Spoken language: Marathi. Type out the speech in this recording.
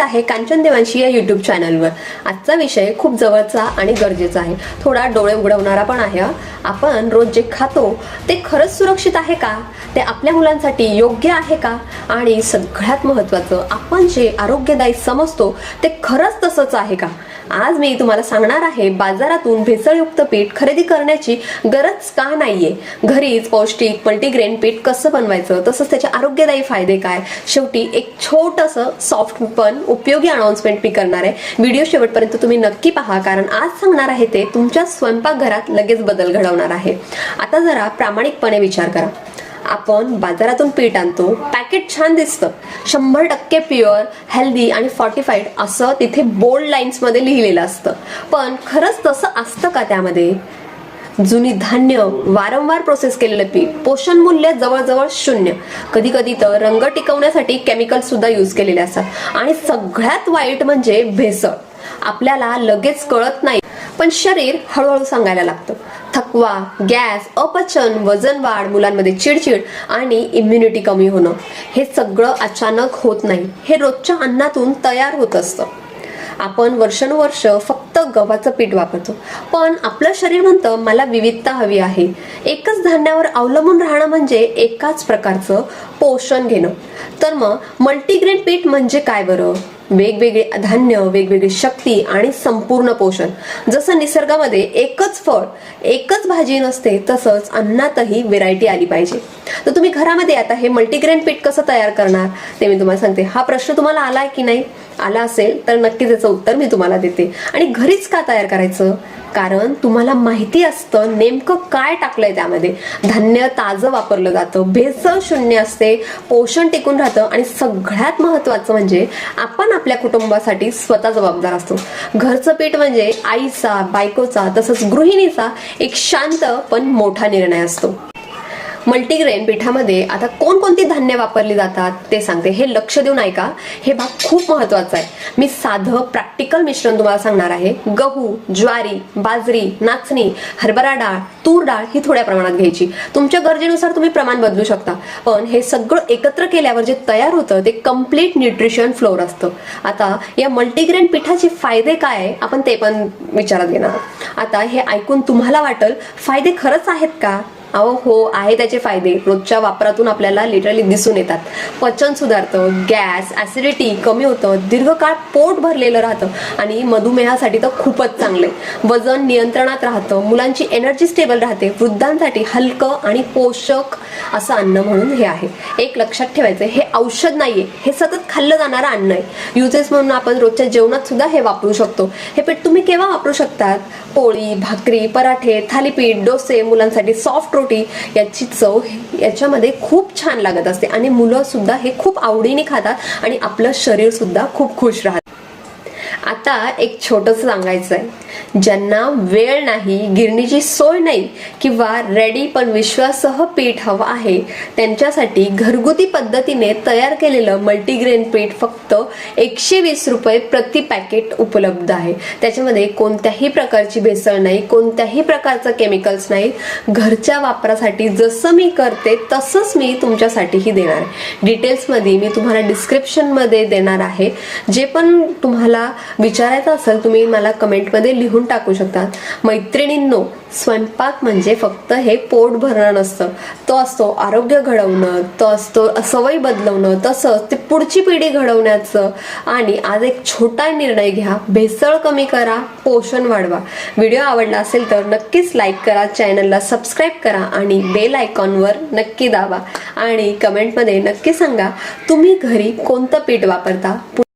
आहे कांचन देवांशी या युट्यूब चॅनलवर आजचा विषय खूप जवळचा आणि गरजेचा आहे. थोडा डोळे उघडवणारा पण आहे आपण रोज जे खातो ते खरंच सुरक्षित आहे का? ते आपल्या मुलांसाठी योग्य आहे का? आणि सगळ्यात महत्वाचं आपण जे आरोग्यदायी समजतो ते खरंच तसंच आहे का? आज मी तुम्हाला सांगणार आहे बाजारातून भेसळयुक्त पीठ खरेदी करण्याची गरज का नाहीये? घरीच पौष्टिक मल्टीग्रेन पीठ कसं बनवायचं? तसंच त्याचे आरोग्यदायी फायदे काय? शेवटी एक छोटस सॉफ्ट पण उपयोगी अनाउन्समेंट मी करणार आहे. व्हिडिओ शेवटपर्यंत तुम्ही नक्की पहा कारण आज सांगणार आहे ते तुमच्या स्वयंपाकघरात लगेच बदल घडवणार आहे. आता जरा प्रामाणिकपणे विचार करा. आपण बाजारातून पीठ आणतो. पॅकेट छान दिसतं. शंभर टक्के प्युअर हेल्दी आणि फॉर्टिफाईड असं तिथे बोल्ड लाईन्समध्ये लिहिलेलं असतं. पण खरंच तसं असतं का त्यामध्ये? जुनी धान्य वारंवार प्रोसेस केलेलं पीठ पोषण मूल्य जवळजवळ शून्य. कधी कधी तर रंग टिकवण्यासाठी केमिकल सुद्धा यूज केलेले असतात. आणि सगळ्यात वाईट म्हणजे भेसळ. आपल्याला लगेच कळत नाही. पण शरीर हळूहळू सांगायला लागतं. थकवा गॅस अपचन वजन वाढ मुलांमध्ये चिडचिड आणि इम्युनिटी कमी होणं. हे सगळं अचानक होत नाही. हे रोजच्या अन्नातून तयार होत असतं. आपण वर्षानुवर्ष फक्त गव्हाचं पीठ वापरतो. पण आपलं शरीर म्हणतं मला विविधता हवी आहे. एकच धान्यावर अवलंबून राहणं म्हणजे एकाच प्रकारचं पोषण घेणं. तर मग मल्टीग्रेन पीठ म्हणजे काय बरं? वेगवेगळे धान्य वेगवेगळी शक्ती आणि संपूर्ण पोषण. जसं निसर्गामध्ये एकच फळ एकच भाजी नसते तसंच अन्नातही व्हेरायटी आली पाहिजे. तर तुम्ही घरामध्ये आता हे मल्टीग्रेन पीठ कसं तयार करणार ते मी तुम्हाला सांगते. हा प्रश्न तुम्हाला आलाय की नाही? आला असेल तर नक्की त्याचं उत्तर मी तुम्हाला देते. आणि घरीच का तयार करायचं? कारण तुम्हाला माहिती असतं नेमकं काय टाकलंय त्यामध्ये. धान्य ताजं वापरलं जातं भेसळ शून्य असते पोषण टिकून राहतं आणि सगळ्यात महत्वाचं म्हणजे आपण आपल्या कुटुंबासाठी स्वतः जबाबदार असतो. घरचं पीठ म्हणजे आईचा बायकोचा तसंच गृहिणीचा एक शांत पण मोठा निर्णय असतो. मल्टीग्रेन पिठामध्ये आता कोणकोणती धान्य वापरली जातात ते सांगते. हे लक्ष देऊन ऐका. हे भाग खूप महत्त्वाचा आहे. मी साधं प्रॅक्टिकल मिश्रण तुम्हाला सांगणार आहे. गहू ज्वारी बाजरी नाचणी हरभरा डाळ तूर डाळ ही थोड्या प्रमाणात घ्यायची. तुमच्या गरजेनुसार तुम्ही प्रमाण बदलू शकता. पण हे सगळं एकत्र केल्यावर जे तयार होतं ते कंप्लीट न्यूट्रिशन फ्लोर असतं. आता या मल्टीग्रेन पिठाचे फायदे काय आहे आपण ते पण विचारात घेणार आता हे ऐकून तुम्हाला वाटेल फायदे खरंच आहेत का? अहो हो आहे त्याचे फायदे. रोजच्या वापरातून आपल्याला लिटरली दिसून येतात. पचन सुधारतं गॅस ऍसिडिटी कमी होतं. दीर्घकाळ पोट भरलेलं राहतं. आणि मधुमेहासाठी तर खूपच चांगले वजन नियंत्रणात राहतं. मुलांची एनर्जी स्टेबल राहते. वृद्धांसाठी हलकं आणि पोषक असं अन्न म्हणून हे आहे. एक लक्षात ठेवायचं हे औषध नाहीये. हे सतत खाल्लं जाणारं अन्न आहे. युजेस म्हणून आपण रोजच्या जेवणात सुद्धा हे वापरू शकतो. हे पीठ तुम्ही केव्हा वापरू शकतात? पोळी भाकरी पराठे थालीपीठ डोसे मुलांसाठी सॉफ्ट रोटी याची चव याच्यामध्ये खूप छान लागत असते. आणि मुलं सुद्धा हे खूप आवडीने खातात आणि आपलं शरीर सुद्धा खूप खुश राहतं. आता एक छोटंसं सांगायचं आहे ज्यांना वेळ नाही गिरणीची सोय नाही किंवा रेडी पण विश्वासह पीठ हवं आहे त्यांच्यासाठी घरगुती पद्धतीने तयार केलेलं मल्टीग्रेन पीठ फक्त एकशे वीस रुपये प्रति पॅकेट उपलब्ध आहे. त्याच्यामध्ये कोणत्याही प्रकारची भेसळ नाही कोणत्याही प्रकारचं केमिकल्स नाही. घरच्या वापरासाठी जसं मी करते तसंच मी तुमच्यासाठीही देणार आहे. डिटेल्समध्ये मी तुम्हाला डिस्क्रिप्शनमध्ये देणार आहे. जे पण तुम्हाला विचारायचं असेल तुम्ही मला कमेंटमध्ये लिहून टाकू शकतात. मैत्रिणींनो स्वयंपाक म्हणजे फक्त हे पोट भरणं नसतं तो असतो आरोग्य घडवणं तो असतो सवय बदलवणं तसंच ते पुढची पिढी घडवण्याचं. आणि आज एक छोटा निर्णय घ्या भेसळ कमी करा पोषण वाढवा. व्हिडिओ आवडला असेल तर नक्कीच लाईक करा चॅनलला सबस्क्राईब करा आणि बेल आयकॉनवर नक्की दाबा. आणि कमेंटमध्ये नक्की सांगा तुम्ही घरी कोणतं पीठ वापरता?